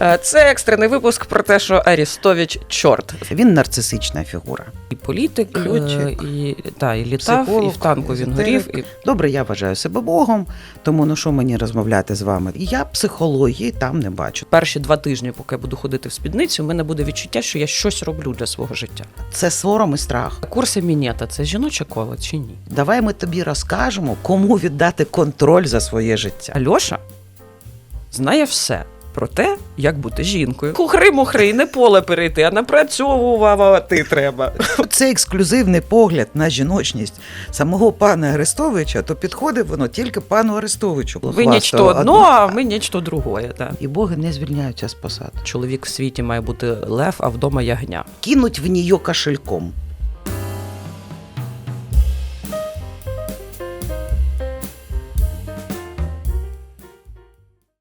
Е, Це екстрений випуск про те, що Арістович чорт. Він нарцисична фігура. І політик, І льотчик, е, і, та, і літав, психолог, і в танку він горів. І... Добре, я вважаю себе Богом, тому ну що мені розмовляти з вами? І я психології там не бачу. Перші два тижні, поки я буду ходити в спідницю, у мене буде відчуття, що я щось роблю для свого життя. Це сором і страх. Курси Мінета це жіноче коло чи ні? Давай ми тобі розкажемо, кому віддати контроль за своє життя. Альоша знає все про те, як бути жінкою. Кухри-мухри, не поле перейти, а напрацьовувати треба. Це ексклюзивний погляд на жіночність самого пана Арестовича, то підходить воно тільки пану Арестовичу. Ви нічто одно, а ми нічто другое. Да. І боги не звільняються з посад. Чоловік в світі має бути лев, а вдома ягня. Кинуть в нее кошельком.